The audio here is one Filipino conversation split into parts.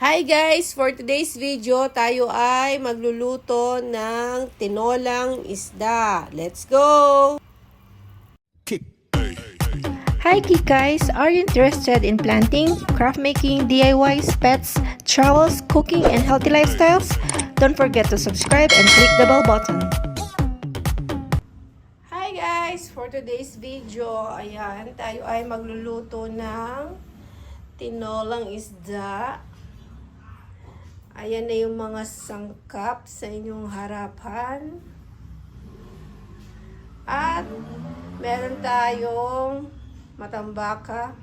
Hi guys! For today's video, tayo ay magluluto ng tinolang isda. Let's go! Hi Geek guys, are you interested in planting, craft making, DIYs, pets, travels, cooking, and healthy lifestyles? Don't forget to subscribe and click the bell button. Hi guys! For today's video, ayan, tayo ay magluluto ng tinolang isda. Ayan na yung mga sangkap sa inyong harapan. At meron tayong matambaka,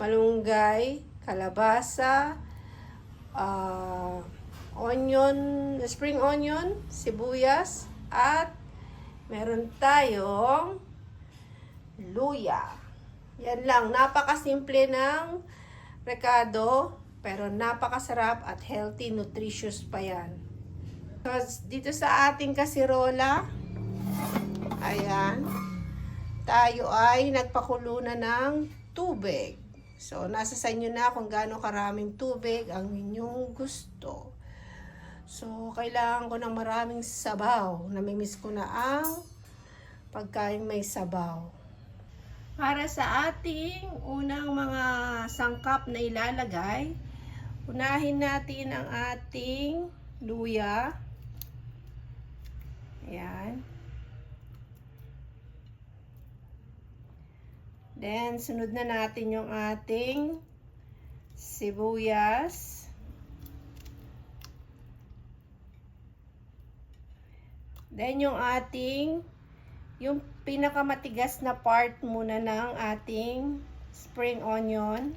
malunggay, kalabasa, ah, onion, spring onion, sibuyas, at meron tayong luya. Yan lang, napakasimple ng rekado, pero napakasarap at healthy, nutritious pa yan. So, dito sa ating kasirola, ayan, tayo ay nagpakulo na ng tubig. So, nasa sa inyo na kung gaano karaming tubig ang inyong gusto. So, kailangan ko ng maraming sabaw. Namimiss ko na ang pagkain may sabaw. Para sa ating unang mga sangkap na ilalagay, unahin natin ang ating luya. Ayan. Then, sunod na natin yung ating sibuyas. Then, yung ating, yung pinakamatigas na part muna ng ating spring onion.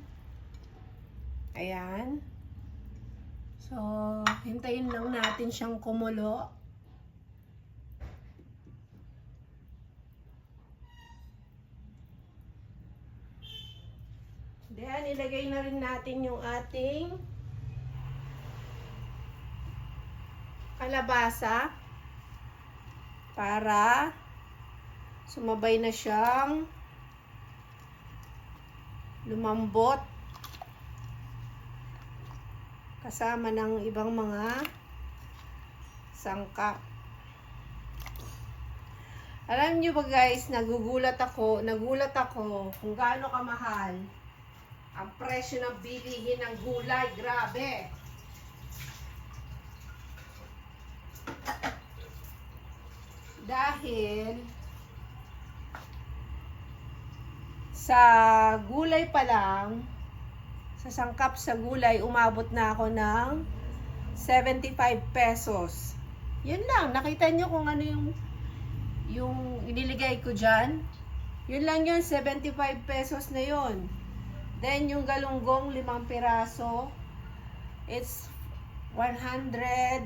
Ayan. So, hintayin lang natin siyang kumulo. Then, ilagay na rin natin yung ating kalabasa para sumabay na siyang lumambot kasama ng ibang mga sangka. Alam niyo ba guys, nagugulat ako, nagulat ako kung gaano kamahal ang presyo ng bilihin ng gulay. Grabe. Dahil sa gulay pa lang, sa sangkap sa gulay, umabot na ako ng 75 pesos. Yun lang, nakita nyo kung ano yung yung iniligay ko dyan. Yun lang yun, 75 pesos na yun. Then, yung galunggong, limang piraso, it's 105.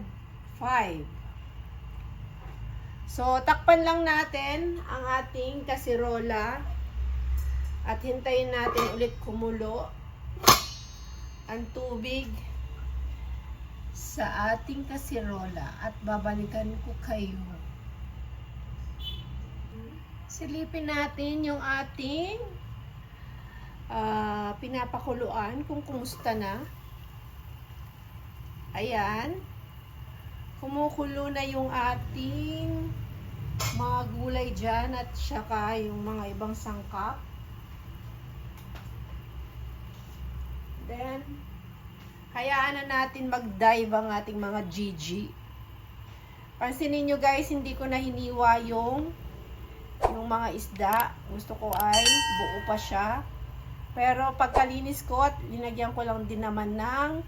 So, takpan lang natin ang ating kasirola at hintayin natin ulit kumulo ang tubig sa ating kasirola at babalikan ko kayo. Silipin natin yung ating ah, pinapakuluan kung kumusta na. Ayan. Kumukulo na yung ating mga gulay dyan at saka yung mga ibang sangkap. Then, hayaan na natin mag-dive ang ating mga GG. Pansinin nyo guys, hindi ko na hiniwa yung yung mga isda. Gusto ko ay buo pa siya. Pero pagkalinis ko at linagyan ko lang din naman ng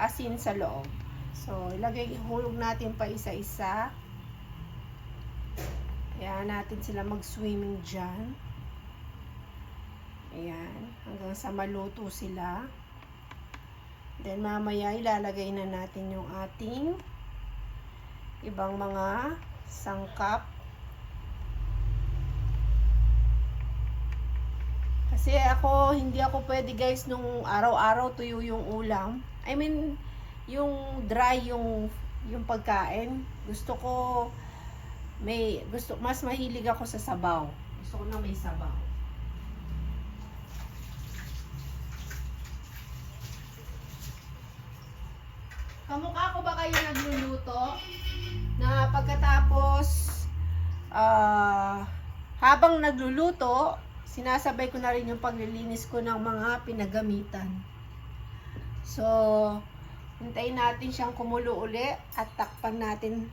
asin sa loob. So, ilagay, ihulog natin pa isa-isa. Ayan natin sila mag-swimming dyan. Ayan, hanggang sa maluto sila. Then mamaya ilalagay na natin yung ating ibang mga sangkap. Kasi ako, hindi ako pwede guys nung araw-araw tuyo yung ulam. I mean, yung dry yung yung pagkain. Gusto ko may gusto mas mahilig ako sa sabaw. Gusto ko na may sabaw. Kamukha ko ba kayo nagluluto? Na pagkatapos, ah, habang nagluluto, sinasabay ko na rin yung paglilinis ko ng mga pinagamitan. So, hintayin natin siyang kumulo uli at takpan natin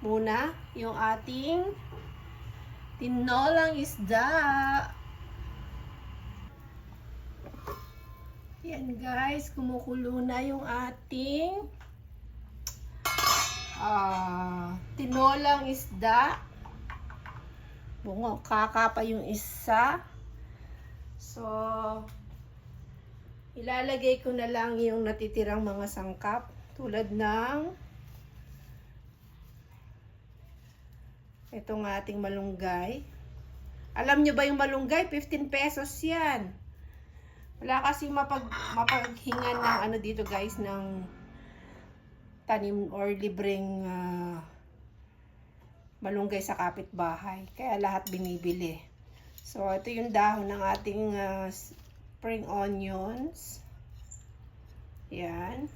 muna yung ating tinolang isda. Yan guys, kumukulo na yung ating ah tinolang isda. Bungo, kaka pa yung isa. So, ilalagay ko na lang yung natitirang mga sangkap tulad ng itong ating malunggay. Alam nyo ba yung malunggay? 15 pesos yan. Wala kasi mapag, mapaghingan ng ano dito guys, ng tanim or libreng ah, malunggay sa kapitbahay. Kaya lahat binibili. So, ito yung dahon ng ating ah, spring onions. Yan.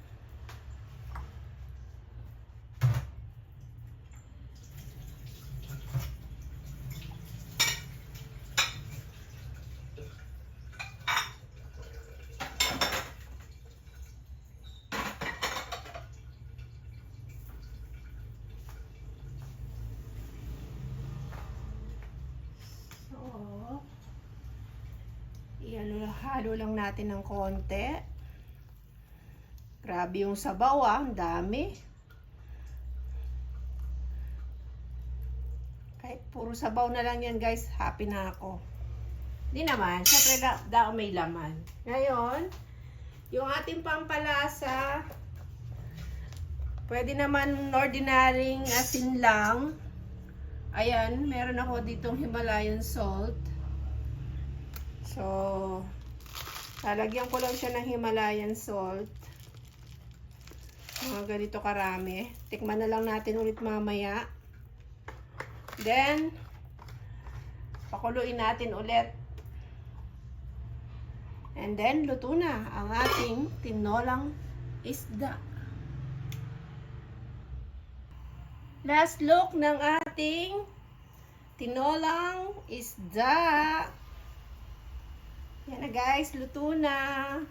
So, iyan, halo lang natin ng konti. Grabe yung sabaw ah, ang dami. Kahit puro sabaw na lang yan guys, happy na ako. Di naman, syempre da may laman. Ngayon, yung ating pampalasa, pwede naman ordinaryong asin lang. Ayan, meron ako ditong Himalayan salt. So, lalagyan ko lang siya ng Himalayan salt. Mga ganito karami. Tikman na lang natin ulit mamaya. Then, pakuluin natin ulit. And then, luto na ang ating tinolang isda. Last look ng ating tinolang isda. Yan na guys, luto na.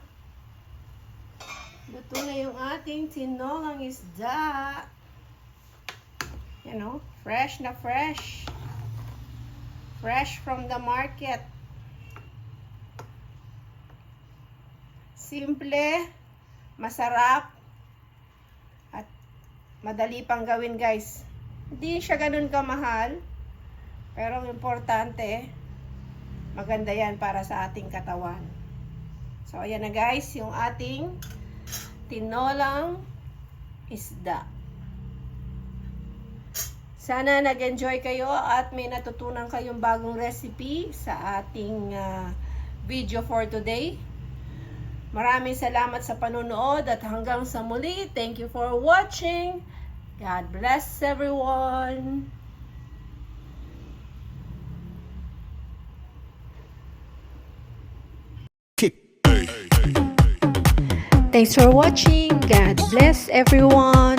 Luto na yung ating tinolang isda. Yan o, fresh na fresh. Fresh from the market. Simple, masarap, at madali pang gawin guys. Hindi siya ganun kamahal. Pero importante, maganda yan para sa ating katawan. So, ayan na guys, yung ating tinolang isda. Sana nag-enjoy kayo at may natutunan kayong bagong recipe sa ating ah, video for today. Maraming salamat sa panonood at hanggang sa muli. Thank you for watching. God bless everyone. Thanks for watching. God bless everyone.